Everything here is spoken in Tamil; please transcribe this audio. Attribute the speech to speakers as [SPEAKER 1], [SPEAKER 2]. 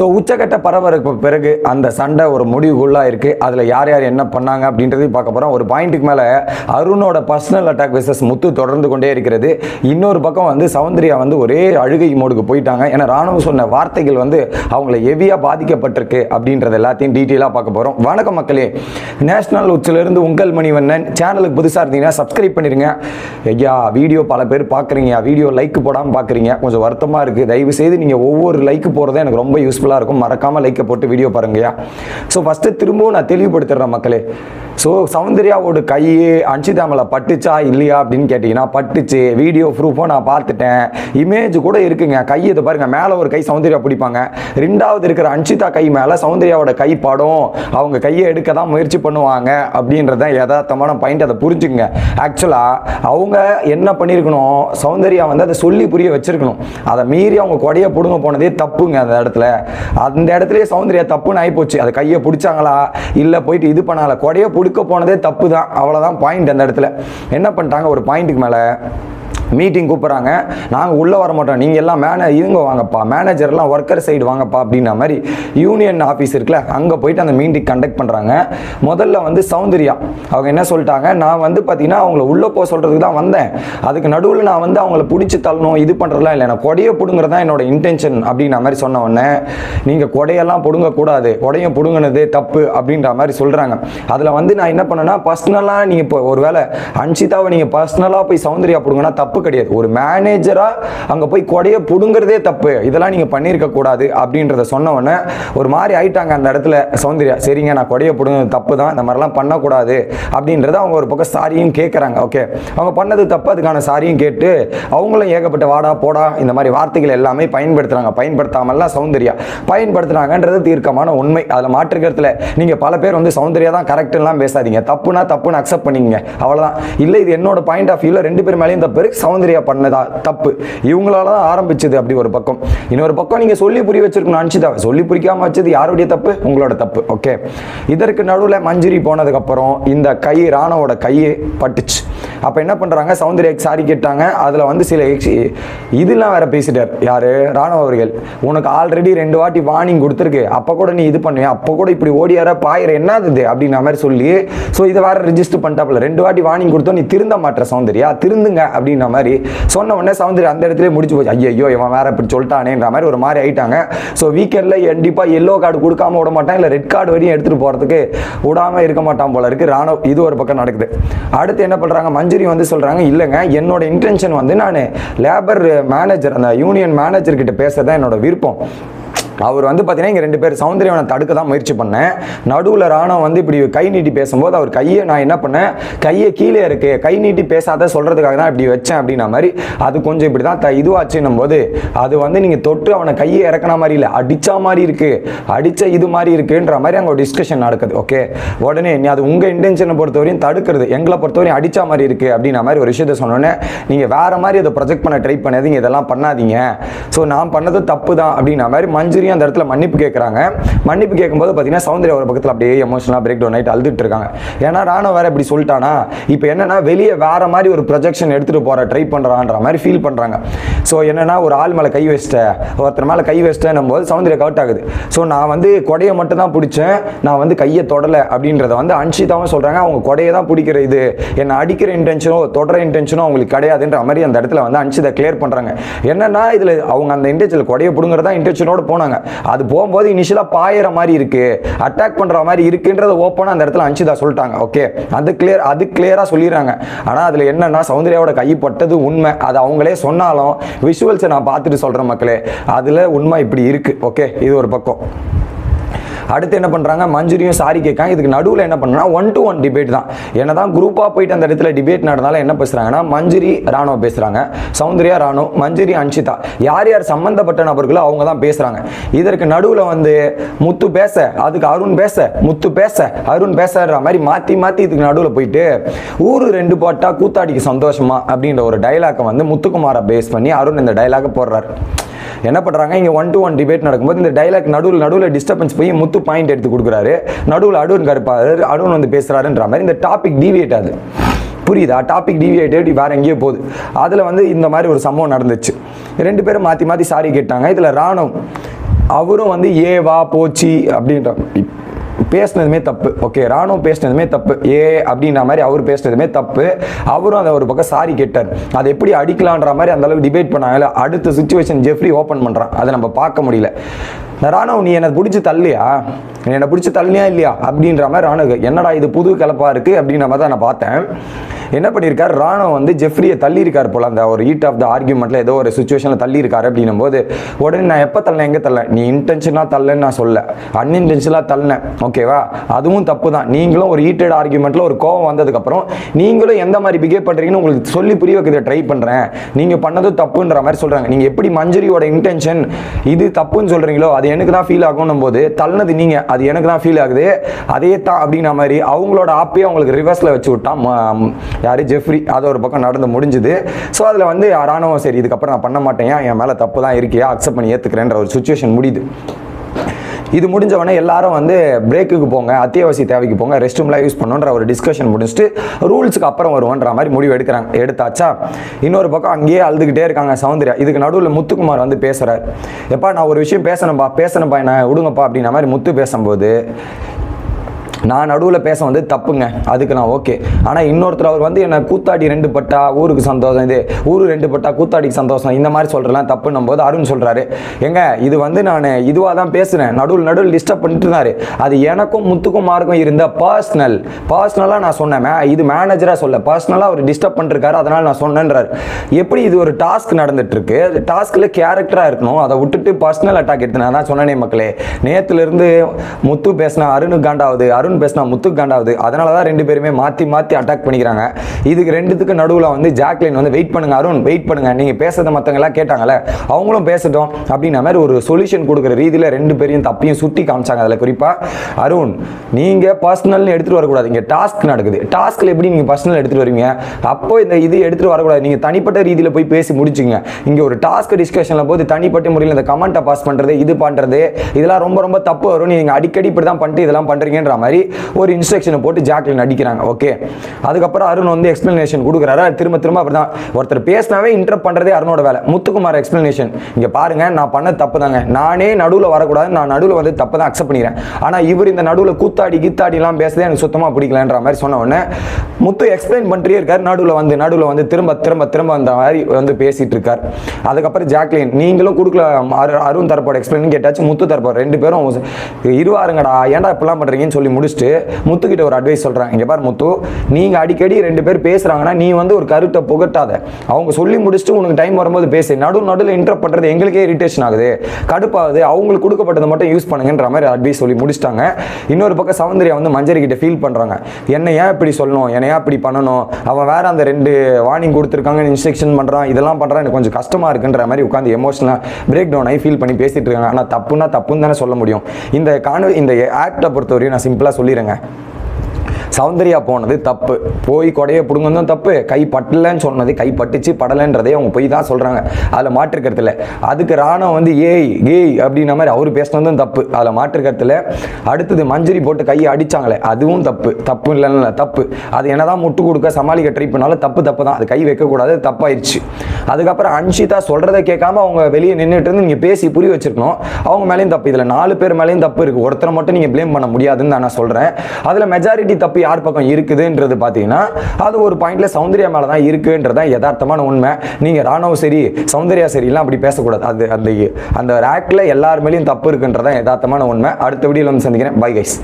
[SPEAKER 1] ஸோ உச்சக்கட்ட பரபரப்பு பிறகு அந்த சண்டை ஒரு முடிவுக்குள்ளாக இருக்குது அதில் யார் யார் என்ன பண்ணாங்க அப்படின்றதையும் பார்க்க போகிறோம் ஒரு பாயிண்ட்டுக்கு மேலே அருணோட பர்சனல் அட்டாக் விசஸ் முத்து தொடர்ந்து கொண்டே இருக்கிறது. இன்னொரு பக்கம் வந்து சௌந்தர்யா வந்து ஒரே அழுகை மோடுக்கு போயிட்டாங்க. ஏன்னா ராணுவம் சொன்ன வார்த்தைகள் வந்து அவங்கள ஹெவியாக பாதிக்கப்பட்டிருக்கு அப்படின்றது எல்லாத்தையும் டீட்டெயிலாக பார்க்க போகிறோம் வணக்கம் மக்களே. நேஷனல் உச்சிலிருந்து உங்கள் மணிவண்ணன். சேனலுக்கு புதுசாக இருந்தீங்கன்னா சப்ஸ்கிரைப் பண்ணிடுங்க ஐயா வீடியோ பல பேர் பார்க்குறீங்க. வீடியோ லைக் போடாமல் பார்க்குறீங்க. கொஞ்சம் வருத்தமாக இருக்குது தயவு செய்து நீங்கள் ஒவ்வொரு லைக் போகிறதும் எனக்கு ரொம்ப யூஸ்ஃபுல்லாக இருக்கும். மறக்காமல் லைக்கை போட்டு வீடியோ பாருங்கயா ஸோ ஃபஸ்ட்டு திரும்பவும் நான் தெளிவுபடுத்துகிறேன் மக்களே. ஸோ சௌந்தர்யாவோட கை அன்சிதாமலை பட்டுச்சா இல்லையா அப்படின்னு கேட்டிங்கன்னா பட்டுச்சு. வீடியோ ப்ரூஃபும் நான் பார்த்துட்டேன். இமேஜ் கூட இருக்குங்க. கை இதை பாருங்க. மேலே ஒரு கை சௌந்தர்யா பிடிப்பாங்க. ரெண்டாவது இருக்கிற அன்சிதா கை மேலே சௌந்தர்யாவோட கை படம். அவங்க கையை எடுக்க தான் முயற்சி பண்ணுவாங்க அப்படின்றத யதார்த்தமான பாயிண்ட் அதை புரிஞ்சுங்க ஆக்சுவலாக அவங்க என்ன பண்ணியிருக்கணும் சௌந்தர்யா வந்து அதை சொல்லி புரிய வச்சிருக்கணும். அதை மீறி அவங்க கொடையை பிடுங்க போனதே தப்புங்க அந்த இடத்துல. அந்த இடத்துலயே சௌந்தர்யா தப்புன்னு ஆகிப்போச்சு அதை கையை பிடிச்சாங்களா? இல்லை போயிட்டு இது பண்ணால கொடையை கொடுக்க போனதே தப்பு தான் அவ்வளோதான் பாயிண்ட் அந்த இடத்துல. என்ன பண்ணிட்டாங்க? ஒரு பாயிண்ட்டுக்கு மேலே மீட்டிங் கூப்பிட்றாங்க. நாங்கள் உள்ளே வர மாட்டோம். நீங்கள் எல்லாம் மேனே இவங்க வாங்கப்பா. மேனேஜர்லாம் ஒர்க்கர் சைடு வாங்கப்பா அப்படின்ற மாதிரி யூனியன் ஆஃபீஸ் இருக்குல்ல அங்கே போயிட்டு அந்த மீட்டிங் கண்டக்ட் பண்ணுறாங்க முதல்ல வந்து சௌந்தர்யா. அவங்க என்ன சொல்லிட்டாங்க? நான் வந்து பார்த்தீங்கன்னா அவங்கள உள்ளே போக சொல்கிறதுக்கு தான் வந்தேன். அதுக்கு நடுவில் நான் வந்து அவங்கள பிடிச்சி தள்ளணும் இது பண்ணுறதுலாம் இல்லை. நான் கொடையை பிடுங்குறது தான் என்னோட இன்டென்ஷன் அப்படின்ற மாதிரி சொன்ன உடனே நீங்கள் கொடையெல்லாம் பிடுங்கக்கூடாது. உடையும் பிடுங்கினது தப்பு அப்படின்ற மாதிரி சொல்கிறாங்க அதில் வந்து நான் என்ன பண்ணேன்னா பர்சனலாக நீங்கள் இப்போ ஒரு வேளை அன்சிதாவை நீங்கள் பர்சனலாக போய் சௌந்தர்யா பிடுங்கன்னா தப்பு கிடையாது. ஒரு மேனேஜராக அங்கே போய் கொடையை பிடுங்குறதே தப்பு. இதெல்லாம் நீங்கள் பண்ணியிருக்க கூடாது அப்படின்றத சொன்ன ஒரு மாதிரி ஆயிட்டாங்க அந்த இடத்துல. சௌந்தர்யா சரிங்க நான் கொடையை பிடுங்குறது தப்பு தான் இந்த மாதிரிலாம் பண்ணக்கூடாது அப்படின்றத அவங்க ஒரு பக்கம் சாரியும் கேட்குறாங்க ஓகே அவங்க பண்ணது தப்பு அதுக்கான சாரியும் கேட்டு அவங்களும் ஏகப்பட்ட வாடா போடா இந்த மாதிரி வார்த்தைகள் எல்லாமே பயன்படுத்துகிறாங்க பயன்படுத்தாமல்லாம் சௌந்தர்யா. பயன்படுத்துறாங்கன்றது தீர்க்கமான உண்மை. அதில் மாற்றுக்கிறதுல நீங்கள் பல பேர் வந்து சௌந்தர்யா தான் கரெக்ட்லாம் பேசாதீங்க. தப்புனா தப்புன்னு அக்செப்ட் பண்ணிக்கங்க. அவ்வளோதான் இல்லை இது என்னோட பாயிண்ட் ஆஃப் வியூவில் ரெண்டு பேர் மேலேயும் தப்பு இருக்கு. சௌந்தர்யா பண்ணதா தப்பு? இவங்களால தான் ஆரம்பிச்சது அப்படி ஒரு பக்கம். இன்னொரு பக்கம் நீங்கள் சொல்லி புரிய வச்சிருக்கணும் அனுச்சிதா சொல்லி புரிக்காம வச்சது யாருடைய தப்பு? உங்களோட தப்பு. ஓகே இதற்கு நடுவில் மஞ்சுரி போனதுக்கப்புறம் இந்த கை ராணவோட கையே பட்டுச்சு. அப்போ என்ன பண்ணுறாங்க சௌந்தர்யாக்கு சாரி கேட்டாங்க. அதில் வந்து சில எக்ஸ் இதெல்லாம் வேற பேசிட்டார். யார்? ராணுவ அவர்கள். உனக்கு ஆல்ரெடி ரெண்டு வாட்டி வார்னிங் கொடுத்துருக்கு. அப்போ கூட நீ இது பண்ணுவியா? அப்போ கூட இப்படி ஓடியார பாயிற என்னது இது? அப்படின்ற மாதிரி சொல்லி ஸோ இதை வேற ரிஜிஸ்டர் பண்ணிட்டாப்புல. ரெண்டு வாட்டி வார்னிங் கொடுத்தோம் நீ திருந்த மாட்ட சௌந்தர்யா. திருந்துங்க அப்படின்ற மாதிரி சொன்ன உடனே சௌந்தர்யா அந்த இடத்துல முடிச்சு போச்சு. ஐயோ இவன் வேற இப்படி சொல்லிட்டானேன்ற மாதிரி ஒரு மாதிரி ஆயிட்டாங்க. ஸோ வீக்கெண்டில் கண்டிப்பாக எல்லோ கார்டு கொடுக்காம விட மாட்டான். இல்லை ரெட் கார்டு வரையும் எடுத்துகிட்டு போகிறதுக்கு விடாம இருக்க மாட்டான் போல இருக்கு. ராணுவ இது ஒரு பக்கம் நடக்குது. அடுத்து என்ன பண்ணுறாங்க மஞ்சுரி வந்து சொல்கிறாங்க இல்லைங்க என்னோட இன்டென்ஷன் வந்து நான் லேபர் மேனேஜர் அந்த யூனியன் மேனேஜர் கிட்ட தான் என்னோட விருப்பம். அவர் வந்து பார்த்தீங்கன்னா இங்கே ரெண்டு பேர் சௌந்தர்யவனை தடுக்க தான் முயற்சி பண்ணேன். நடுவில் ராணம் வந்து இப்படி கை நீட்டி பேசும்போது அவர் கையை நான் என்ன பண்ணேன்? கையை கீழே இருக்கு. கை நீட்டி பேசாத சொல்கிறதுக்காக தான் இப்படி வச்சேன் அப்படின்னா மாதிரி அது கொஞ்சம் இப்படி தான் த இதுவாச்சுன்னும் போது அது வந்து நீங்கள் தொட்டு அவனை கையை இறக்குன மாதிரி இல்லை அடிச்சா மாதிரி இருக்கு. அடிச்ச இது மாதிரி இருக்குன்ற மாதிரி அங்கே ஒரு டிஸ்கஷன் நடக்குது. ஓகே உடனே நீ அது உங்கள் இன்டென்ஷனை பொறுத்தவரையும் தடுக்கிறது எங்களை பொறுத்தவரையும் அடிச்சா மாதிரி இருக்கு அப்படின்ற மாதிரி ஒரு விஷயத்த சொன்னோன்னே நீங்கள் வேற மாதிரி அதை ப்ரொஜெக்ட் பண்ண ட்ரை பண்ணாதீங்க இதெல்லாம் பண்ணாதீங்க. ஸோ நான் பண்ணது தப்பு தான் அப்படின்ற மாதிரி மஞ்சுரியும் அந்த இடத்துல மன்னிப்பு கேட்குறாங்க மன்னிப்பு கேட்கும்போது பார்த்தீங்கன்னா சௌந்தர்யா ஒரு பக்கத்தில் அப்படியே எமோஷனலாக பிரேக் டவுன் ஆகிட்டு அழுதுட்டு இருக்காங்க. ஏன்னா ராணுவ வேற இப்படி சொல்லிட்டானா? இப்போ என்னன்னா வெளியே வேற மாதிரி ஒரு ப்ரொஜெக்ஷன் எடுத்துகிட்டு போகிற ட்ரை பண்ணுறான்ற மாதிரி ஃபீல் பண்ணுறாங்க ஸோ என்னென்னா ஒரு ஆள் மேலே கை வச்சிட்டேன் ஒருத்தர் மேலே கை வச்சிட்டேன் போது சௌந்தர்யா கவுட் ஆகுது. ஸோ நான் வந்து கொடையை மட்டும் தான் பிடிச்சேன். நான் வந்து கையை தொடலை அப்படின்றத வந்து அன்ஷிதாவும் சொல்கிறாங்க அவங்க கொடையை தான் பிடிக்கிற இது. என்னை அடிக்கிற இன்டென்ஷனோ தொடர இன்டென்ஷனோ அவங்களுக்கு கிடையாதுன்ற மாதிரி அந்த இடத்துல வந்து அன்ஷிதா கிளியர் பண்ணுறாங்க என்னென்னா இதில் அவங்க அந்த இன்டென்ஷனில் கொடையை பிடுங்குறதா இன்டென்ஷனோடு போனாங்க. அது போகும்போது இனிஷியலாக பாயிற மாதிரி இருக்குது அட்டாக் பண்ணுற மாதிரி இருக்குன்றத ஓப்பனாக அந்த இடத்துல அன்ஷிதா சொல்லிட்டாங்க. ஓகே அது கிளியர் அது கிளியராக சொல்லிடுறாங்க. ஆனால் அதில் என்னென்னா சௌந்தர்யாவோட கைப்பட்டது உண்மை. அது அவங்களே சொன்னாலும் விஷுவல்ஸை நான் பார்த்துட்டு சொல்கிறேன் மக்களே. அதில் உண்மை இப்படி இருக்கு. ஓகே இது ஒரு பக்கம். அடுத்து என்ன பண்ணுறாங்க மஞ்சுரியும் சாரி கேட்காங்க. இதுக்கு நடுவில் என்ன பண்ணுன்னா ஒன் டு ஒன் டிபேட் தான். என்ன தான் குரூப்பாக போயிட்டு அந்த இடத்துல டிபேட் நடந்தாலும் என்ன பேசுகிறாங்கன்னா மஞ்சுரி ராணுவ பேசுகிறாங்க சௌந்தர்யா ராணுவ மஞ்சுரி அன்ஷிதா. யார் யார் சம்மந்தப்பட்ட நபர்களோ அவங்க தான் பேசுகிறாங்க இதற்கு நடுவில் வந்து முத்து பேச அதுக்கு அருண் பேச முத்து பேச அருண் பேசுற மாதிரி மாற்றி மாற்றி இதுக்கு நடுவில் போயிட்டு ஊர் ரெண்டு பாட்டா கூத்தாடிக்கு சந்தோஷமா அப்படின்ற ஒரு டைலாக்கை வந்து முத்துக்குமாரை பேஸ் பண்ணி அருண் இந்த டைலாக போடுறாரு. என்ன பண்ணுறாங்க இங்கே ஒன் டு ஒன் டிபேட் நடக்கும்போது இந்த டைலாக் நடுவில் நடுவில் டிஸ்டர்பன்ஸ் போய் முத்து பாயிண்ட் எடுத்து கொடுக்குறாரு. நடுவில் அருண் கருப்பாரு அருண் வந்து பேசுகிறாருன்ற மாதிரி இந்த டாபிக் டிவியேட் ஆகுது. புரியுதா? டாபிக் டிவியேட்டட் வேற எங்கேயோ போகுது. அதில் வந்து இந்த மாதிரி ஒரு சம்பவம் நடந்துச்சு. ரெண்டு பேரும் மாற்றி மாற்றி சாரி கேட்டாங்க. இதில் ராணுவம் அவரும் வந்து ஏ வா போச்சு அப்படின்ற பேசினதுமே தப்பு. ஓகே ராணுவம் பேசினதுமே தப்பு. ஏ அப்படின்ற மாதிரி அவர் பேசினதுமே தப்பு. அவரும் அதை ஒரு பக்கம் சாரி கேட்டார். அதை எப்படி அடிக்கலான்ற மாதிரி அந்த அளவுக்கு டிபேட் பண்ணாங்கல்ல அடுத்த சுச்சுவேஷன் ஜெஃப்ரி ஓப்பன் பண்ணுறான் அதை நம்ம பார்க்க முடியல. ராணுவ நீ என்னை பிடிச்சி தள்ளியா? நீ என்னை பிடிச்சி தள்ளியா இல்லையா? அப்படின்ற மாதிரி ராணுவ என்னடா இது புது கலப்பாக இருக்குது அப்படின்ற மாதிரி தான் நான் பார்த்தேன். என்ன பண்ணியிருக்காரு ராணுவ வந்து ஜெஃப்ரியை தள்ளியிருக்கார் போல. அந்த ஒரு ஹீட் ஆஃப் த ஆர்குமெண்ட்டில் ஏதோ ஒரு சுச்சுவேஷனில் தள்ளியிருக்காரு அப்படின்னும் போது உடனே நான் எப்போ தள்ளேன்? எங்கே தள்ளேன்? நீ இன்டென்ஷனாக தள்ளேன்னு நான் சொல்ல அன்இன்டென்ஷனாக தள்ளினேன் ஓகேவா அதுவும் தப்பு தான். நீங்களும் ஒரு ஹீட்டட் ஆர்குமெண்ட்டில் ஒரு கோவம் வந்ததுக்கப்புறம் நீங்களும் எந்த மாதிரி பிஹேவ் பண்ணுறீங்கன்னு உங்களுக்கு சொல்லி புரிய வைக்க ட்ரை பண்ணுறேன் நீங்கள் பண்ணதும் தப்புன்ற மாதிரி சொல்கிறாங்க நீங்கள் எப்படி மஞ்சரியோட இன்டென்ஷன் இது தப்புன்னு சொல்கிறீங்களோ அது எனக்கு தான் ஃபீல் ஆகும்னும் போது தள்ளனது நீங்கள் அது எனக்கு தான் ஃபீல் ஆகுது. அதே தான் அப்படின்ன மாதிரி அவங்களோட ஆப்பே அவங்களுக்கு ரிவர்ஸில் வச்சு விட்டா யார்? ஜெஃப்ரி. அது ஒரு பக்கம் நடந்து முடிஞ்சுது. ஸோ அதில் வந்து ராணுவம் சரி இதுக்கப்புறம் நான் பண்ண மாட்டேன். என் மேலே தப்பு தான் இருக்கியா அக்செப்ட் பண்ணி ஏற்றுக்கிறேன்ற ஒரு சுச்சுவேஷன் முடியுது. இது முடிஞ்ச உடனே எல்லாரும் வந்து பிரேக்குக்கு போங்க. அத்தியாவசிய தேவைக்கு போங்க. ரெஸ்ட் ரூம்லாம் யூஸ் பண்ணுன்ற ஒரு டிஸ்கஷன் முடிச்சுட்டு ரூல்ஸுக்கு அப்புறம் வருவோன்ற மாதிரி முடிவு எடுக்கிறாங்க. எடுத்தாச்சா? இன்னொரு பக்கம் அங்கேயே அழுதுகிட்டே இருக்காங்க சௌந்தர்யா. இதுக்கு நடுவில் முத்துக்குமார் வந்து பேசுகிறார் எப்பா நான் ஒரு விஷயம் பேசணும்ப்பா பேசணும்ப்பா என்ன விடுங்கப்பா அப்படின்ற மாதிரி முத்து பேசும்போது நான் நடுவில் பேச வந்து தப்புங்க. அதுக்கு நான் ஓகே ஆனால் இன்னொருத்தர் அவர் வந்து என்னை கூத்தாடி ரெண்டு பட்டா ஊருக்கு சந்தோஷம் இது ஊரு ரெண்டு பட்டா கூத்தாடிக்கு சந்தோஷம் இந்த மாதிரி சொல்கிறலாம் தப்புன்னும் போது அருண் சொல்கிறாரு எங்க இது வந்து நான் இதுவாக தான் பேசுகிறேன் நடுவில் நடுவில் டிஸ்டர்ப் பண்ணிட்டு இருந்தாரு. அது எனக்கும் முத்துக்கும் மார்க்கும் இருந்த பர்சனல் பர்சனலாக நான் சொன்னேன் இது மேனேஜராக சொல்ல. பர்சனலாக அவர் டிஸ்டர்ப் பண்ணிருக்காரு அதனால் நான் சொன்னேன்றார். எப்படி இது ஒரு டாஸ்க் நடந்துட்டுருக்கு? அது டாஸ்கில் கேரக்டராக இருக்கணும். அதை விட்டுட்டு பர்சனல் அட்டாக் எடுத்து நான் தான் சொன்னேனே மக்களே. நேற்றுலேருந்து முத்து பேசினா அருணு காண்டாவது. அருண் பேசினா முத்து காண்டாவது. அதனால தான் ரெண்டு பேருமே மாற்றி மாற்றி அட்டாக் பண்ணிக்கிறாங்க. இதுக்கு ரெண்டுத்துக்கு நடுவில் வந்து ஜாக்லின் வந்து வெயிட் பண்ணுங்க அருண் வெயிட் பண்ணுங்க. நீங்கள் பேசுறத மற்றவங்களாம் கேட்டாங்கல்ல அவங்களும் பேசட்டும் அப்படின்ற மாதிரி ஒரு சொல்யூஷன் கொடுக்குற ரீதியில் ரெண்டு பேரையும் தப்பையும் சுட்டி காமிச்சாங்க அதில். குறிப்பாக அருண் நீங்கள் பர்சனல்னு எடுத்துகிட்டு வரக்கூடாது. இங்கே டாஸ்க் நடக்குது. டாஸ்கில் எப்படி நீங்கள் பர்சனல் எடுத்துகிட்டு வருவீங்க? அப்போ இந்த இது எடுத்துகிட்டு வரக்கூடாது. நீங்கள் தனிப்பட்ட ரீதியில் போய் பேசி முடிச்சுங்க. இங்கே ஒரு டாஸ்க் டிஸ்கஷனில் போது தனிப்பட்ட முறையில் இந்த கமெண்ட்டை பாஸ் பண்ணுறது இது பண்ணுறது இதெல்லாம் ரொம்ப ரொம்ப தப்பு வரும் நீங்கள் அடிக்கடி இப்படி தான் பண்ணிட்டு இதெல்லாம் பண்ணுறீங்கன்ற மாதிரி ஒரு இன்ஸ்ட்ரக்ஷனை போட்டு ஜாக்லின் அடிக்கிறாங்க ஓகே அதுக்கப்புறம் அருண் வந்து எக்ஸ்பிளனேஷன் கொடுக்குறாரு. திரும்ப திரும்ப அப்படி தான் ஒருத்தர் பேசினாவே இன்டர்ப் பண்ணுறதே அருணோட வேலை. முத்துக்குமார் எக்ஸ்பிளனேஷன் இங்கே பாருங்க நான் பண்ண தப்பு தாங்க நானே நடுவில் வரக்கூடாது நான் நடுவில் வந்து தப்பு தான் அக்செப்ட் பண்ணிக்கிறேன். ஆனால் இவர் இந்த நடுவில் கூத்தாடி கீத்தாடிலாம் பேசுறதே எனக்கு சுத்தமாக பிடிக்கலன்ற மாதிரி சொன்ன உடனே முத்து எக்ஸ்பிளைன் பண்ணிட்டே இருக்கார். நடுவில் வந்து நடுவில் வந்து திரும்ப திரும்ப திரும்ப அந்த மாதிரி வந்து பேசிட்டு இருக்கார். அதுக்கப்புறம் ஜாக்லின் நீங்களும் கொடுக்கல அரு- அருண் தரப்போட எக்ஸ்பிளைன் கேட்டாச்சு முத்து தரப்போட ரெண்டு பேரும் இருவாருங்கடா ஏன்டா இப்படிலாம் பண்ணுறீங்கன்னு சொல்லி முடிச்சுட்டு முத்துக்கிட்ட ஒரு அட்வைஸ் சொல்கிறேன் இங்கே பாரு முத்து நீங்கள் அடிக்கடி ரெண்டு பேர் பேசுகிறாங்கன்னா நீ வந்து ஒரு கருத்தை புகட்டாத. அவங்க சொல்லி முடிச்சுட்டு உனக்கு டைம் வரும்போது பேசு. நடு நடுவில் இன்டர் பண்ணுறது எங்களுக்கே இரிட்டேஷன் ஆகுது. கடுப்பாகுது. அவங்களுக்கு கொடுக்கப்பட்டதை மட்டும் யூஸ் பண்ணுங்கன்ற மாதிரி அட்வைஸ் சொல்லி முடிச்சிட்டாங்க. இன்னொரு பக்கம் சௌந்தர்யா வந்து மஞ்சரி கிட்ட ஃபீல் பண்ணுறாங்க என்னை ஏன் இப்படி சொல்லணும்? என்னை ஏன் இப்படி பண்ணணும்? அவன் வேற அந்த ரெண்டு வார்னிங் கொடுத்துருக்காங்க இன்ஸ்ட்ரக்ஷன் பண்ணுறான் இதெல்லாம் பண்ணுறான் எனக்கு கொஞ்சம் கஷ்டமாக இருக்குன்ற மாதிரி உட்காந்து எமோஷனலாக பிரேக் டவுன் ஆகி ஃபீல் பண்ணி பேசிட்டு இருக்காங்க. ஆனால் தப்புன்னா தப்புன்னு தானே சொல்ல முடியும். இந்த காணொலி இந்த ஆக்டை பொறுத்தவரையும் நான் சிம்பிளாக சொல்லிடுங்க சௌந்தர்யா போனது தப்பு. போய் கொடையை பிடுங்கணும் தப்பு. கை பட்டலன்னு சொன்னது கை பட்டுச்சு படலைன்றதே அவங்க போய் தான் சொல்கிறாங்க அதில் மாற்றுக்கருத்தில் அதுக்கு ராணுவம் வந்து ஏய் ஏய் அப்படின்ன மாதிரி அவர் பேசினதும் தப்பு. அதில் மாற்றுக்கருத்தில் அடுத்தது மஞ்சரி போட்டு கையை அடிச்சாங்களே அதுவும் தப்பு. தப்பு இல்லைன்னு தப்பு. அது என்னதான் முட்டு கொடுக்க சமாளிக்க ட்ரை பண்ணாலும் தப்பு தப்பு தான். அது கை வைக்கக்கூடாது தப்பாயிருச்சு. அதுக்கப்புறம் அன்ஷிதா சொல்கிறத கேட்காம அவங்க வெளியே நின்றுட்டு இருந்து நீங்கள் பேசி புரிய வச்சிருக்கணும். அவங்க மேலேயும் தப்பு. இதில் நாலு பேர் மேலேயும் தப்பு இருக்குது ஒருத்தரை மட்டும் நீங்கள் ப்ளேம் பண்ண முடியாதுன்னு தான் நான் சொல்கிறேன் அதில் மெஜாரிட்டி தப்பு யார் பக்கம் இருக்குதுன்றது பார்த்தீங்கன்னா அது ஒரு பாயிண்ட்ல சௌந்தர்யா மேலே தான் இருக்குன்றதான் யதார்த்தமான உண்மை. நீங்கள் ராணுவம் சரி சௌந்தர்யா சரிலாம் அப்படி பேசக்கூடாது. அது அந்த அந்த ரேக்கில் எல்லார் மேலேயும் தப்பு இருக்குன்றதான் யதார்த்தமான உண்மை. அடுத்த வீடியோவில் வந்து சந்திக்கிறேன். Bye guys